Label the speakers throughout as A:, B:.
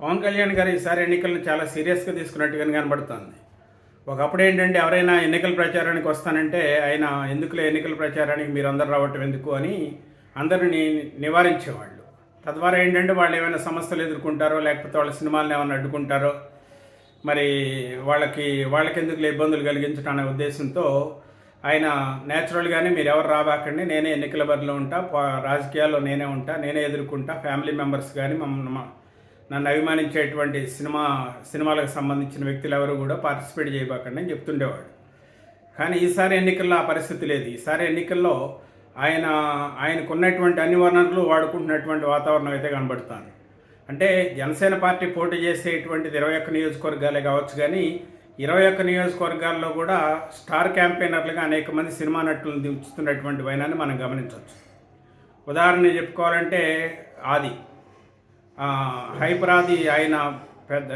A: పవన్ కళ్యాణ్ గారు ఈసారి ఎన్నికలను చాలా సీరియస్గా తీసుకున్నట్టుగా కనబడుతోంది. ఒకప్పుడు ఏంటంటే ఎవరైనా ఎన్నికల ప్రచారానికి వస్తానంటే ఆయన ఎందుకులే ఎన్నికల ప్రచారానికి మీరు అందరు రావటం ఎందుకు అని అందరిని నివారించేవాళ్ళు. తద్వారా ఏంటంటే వాళ్ళు ఏమైనా సమస్యలు ఎదుర్కొంటారో లేకపోతే వాళ్ళ సినిమాలను ఏమైనా అడ్డుకుంటారో మరి వాళ్ళకి వాళ్ళకి ఎందుకు ఇబ్బందులు కలిగించడం అనే ఉద్దేశంతో ఆయన న్యాచురల్గానే మీరు ఎవరు రాబాకండి నేనే ఎన్నికల బరిలో ఉంటా రాజకీయాల్లో నేనే ఉంటా నేనే ఎదుర్కొంటా ఫ్యామిలీ మెంబర్స్ కానీ మమ్మల్ని నన్ను అభిమానించేటువంటి సినిమా సినిమాలకు సంబంధించిన వ్యక్తులు ఎవరు కూడా పార్టిసిపేట్ చేయబాకండి అని చెప్తుండేవాడు. కానీ ఈసారి ఎన్నికల్లో ఆ పరిస్థితి లేదు. ఈసారి ఎన్నికల్లో ఆయన ఆయనకున్నటువంటి అన్ని వనరులు వాడుకుంటున్నటువంటి వాతావరణం అయితే కనబడుతుంది. అంటే జనసేన పార్టీ పోటీ చేసేటువంటిది ఇరవై ఒక్క నియోజకవర్గాలే కావచ్చు కానీ ఇరవై ఒక్క నియోజకవర్గాల్లో కూడా స్టార్ క్యాంపెయినర్లుగా అనేక మంది సినిమా నటులను దించుతున్నటువంటి వైనాన్ని మనం గమనించవచ్చు. ఉదాహరణ చెప్పుకోవాలంటే ఆది. హైపరాది ఆయన పెద్ద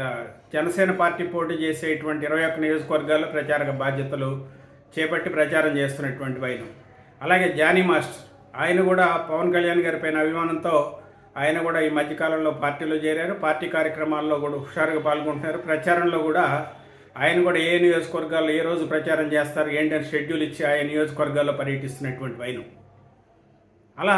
A: జనసేన పార్టీ పోటీ చేసేటువంటి ఇరవై ఒక్క నియోజకవర్గాల్లో ప్రచారక బాధ్యతలు చేపట్టి ప్రచారం చేస్తున్నటువంటి వైనం అలాగే జానీ మాస్టర్ ఆయన కూడా పవన్ కళ్యాణ్ గారి పైన అభిమానంతో ఆయన కూడా ఈ మధ్యకాలంలో పార్టీలో చేరారు. పార్టీ కార్యక్రమాల్లో కూడా హుషారుగా పాల్గొంటున్నారు. ప్రచారంలో కూడా ఆయన కూడా ఏ నియోజకవర్గాల్లో ఏ రోజు ప్రచారం చేస్తారు ఏంటని షెడ్యూల్ ఇచ్చి ఆయా నియోజకవర్గాల్లో పర్యటిస్తున్నటువంటి వైనం అలా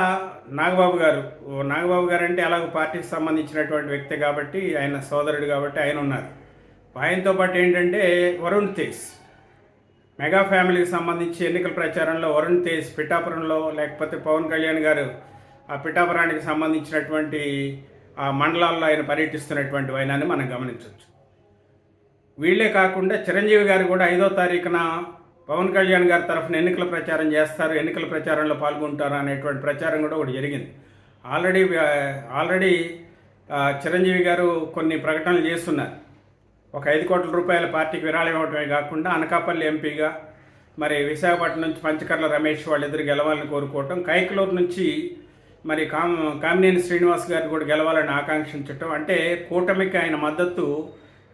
A: నాగబాబు గారు ఓ నాగబాబు గారు అంటే అలాగ పార్టీకి సంబంధించినటువంటి వ్యక్తి కాబట్టి ఆయన సోదరుడు కాబట్టి ఆయన ఉన్నారు. ఆయనతో పాటు ఏంటంటే వరుణ్ తేజ్. మెగా ఫ్యామిలీకి సంబంధించి ఎన్నికల ప్రచారంలో వరుణ్ తేజ్ పిఠాపురంలో లేకపోతే పవన్ కళ్యాణ్ గారు ఆ పిఠాపురానికి సంబంధించినటువంటి ఆ మండలాల్లో ఆయన పర్యటిస్తున్నటువంటి వైనాన్ని మనం గమనించవచ్చు. వీళ్ళే కాకుండా చిరంజీవి గారు కూడా ఐదో తారీఖున పవన్ కళ్యాణ్ గారి తరఫున ఎన్నికల ప్రచారం చేస్తారు ఎన్నికల ప్రచారంలో పాల్గొంటారు అనేటువంటి ప్రచారం కూడా ఒకటి జరిగింది. ఆల్రెడీ ఆల్రెడీ చిరంజీవి గారు కొన్ని ప్రకటనలు చేస్తున్నారు. ఒక ఐదు కోట్ల రూపాయల పార్టీకి విరాళం ఇవ్వటమే కాకుండా అనకాపల్లి ఎంపీగా మరి విశాఖపట్నం నుంచి పంచకర్ల రమేష్ వాళ్ళిద్దరు గెలవాలని కోరుకోవటం కైకలూరు నుంచి మరి కామ్ కామినేని శ్రీనివాస్ గారు కూడా గెలవాలని ఆకాంక్షించటం అంటే కూటమికి ఆయన మద్దతు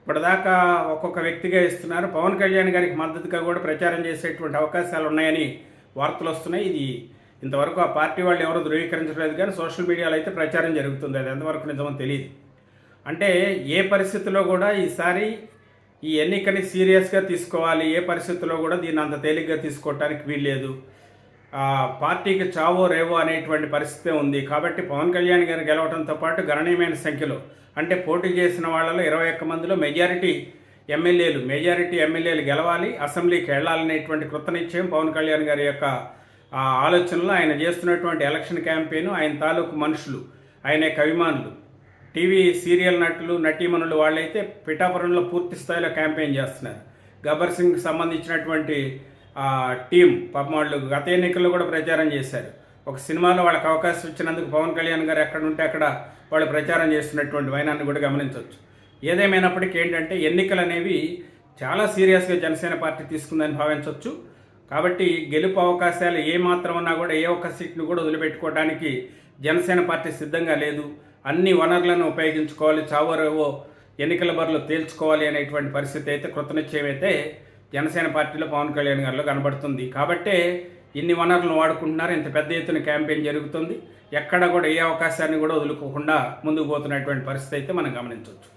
A: ఇప్పటిదాకా ఒక్కొక్క వ్యక్తిగా ఇస్తున్నారు. పవన్ కళ్యాణ్ గారికి మద్దతుగా కూడా ప్రచారం చేసేటువంటి అవకాశాలు ఉన్నాయని వార్తలు వస్తున్నాయి. ఇది ఇంతవరకు ఆ పార్టీ వాళ్ళు ఎవరు ధృవీకరించలేదు కానీ సోషల్ మీడియాలో అయితే ప్రచారం జరుగుతుంది. అది ఎంతవరకు నిజమో తెలియదు. అంటే ఏ పరిస్థితిలో కూడా ఈసారి ఈ ఎన్నికని సీరియస్గా తీసుకోవాలి. ఏ పరిస్థితిలో కూడా దీన్ని అంత తేలిగ్గా తీసుకోవటానికి వీల్లేదు. పార్టీకి చావో రేవో అనేటువంటి పరిస్థితి ఉంది. కాబట్టి పవన్ కళ్యాణ్ గారు గెలవడంతో పాటు గణనీయమైన సంఖ్యలో అంటే పోటీ చేసిన వాళ్ళలో ఇరవై ఒక్క మందిలో మెజారిటీ ఎమ్మెల్యేలు మెజారిటీ ఎమ్మెల్యేలు గెలవాలి అసెంబ్లీకి వెళ్ళాలనేటువంటి కృతనిశ్చయం పవన్ కళ్యాణ్ గారి యొక్క ఆలోచనలు ఆలోచనలో ఆయన చేస్తున్నటువంటి ఎలక్షన్ క్యాంపెయిన్ ఆయన తాలూకు మనుషులు ఆయన యొక్క అభిమానులు టీవీ సీరియల్ నటులు నటీమణులు వాళ్ళైతే పిఠాపురంలో పూర్తి స్థాయిలో క్యాంపెయిన్ చేస్తున్నారు. గబ్బర్ సింగ్కి సంబంధించినటువంటి టీం పాపం వాళ్ళు గత ఎన్నికల్లో కూడా ప్రచారం చేశారు. ఒక సినిమాలో వాళ్ళకి అవకాశం ఇచ్చినందుకు పవన్ కళ్యాణ్ గారు ఎక్కడ ఉంటే అక్కడ వాళ్ళు ప్రచారం చేస్తున్నటువంటి వైనాన్ని కూడా గమనించవచ్చు. ఏదేమైనప్పటికీ ఏంటంటే ఎన్నికలు అనేవి చాలా సీరియస్గా జనసేన పార్టీ తీసుకుందని భావించవచ్చు. కాబట్టి గెలుపు అవకాశాలు ఏ మాత్రం ఉన్నా కూడా ఏ ఒక్క సీట్ను కూడా వదిలిపెట్టుకోవడానికి జనసేన పార్టీ సిద్ధంగా లేదు. అన్ని వనరులను ఉపయోగించుకోవాలి చావరేవో ఎన్నికల బరిలో తేల్చుకోవాలి అనేటువంటి పరిస్థితి అయితే కృతనిశ్చయం అయితే జనసేన పార్టీలో పవన్ కళ్యాణ్ గారిలో కనబడుతుంది. కాబట్టే ఇన్ని వనరులను వాడుకుంటున్నారు. ఇంత పెద్ద ఎత్తున క్యాంపెయిన్ జరుగుతుంది. ఎక్కడ కూడా ఏ అవకాశాన్ని కూడా వదులుకోకుండా ముందుకు పోతున్నటువంటి పరిస్థితి అయితే మనం గమనించవచ్చు.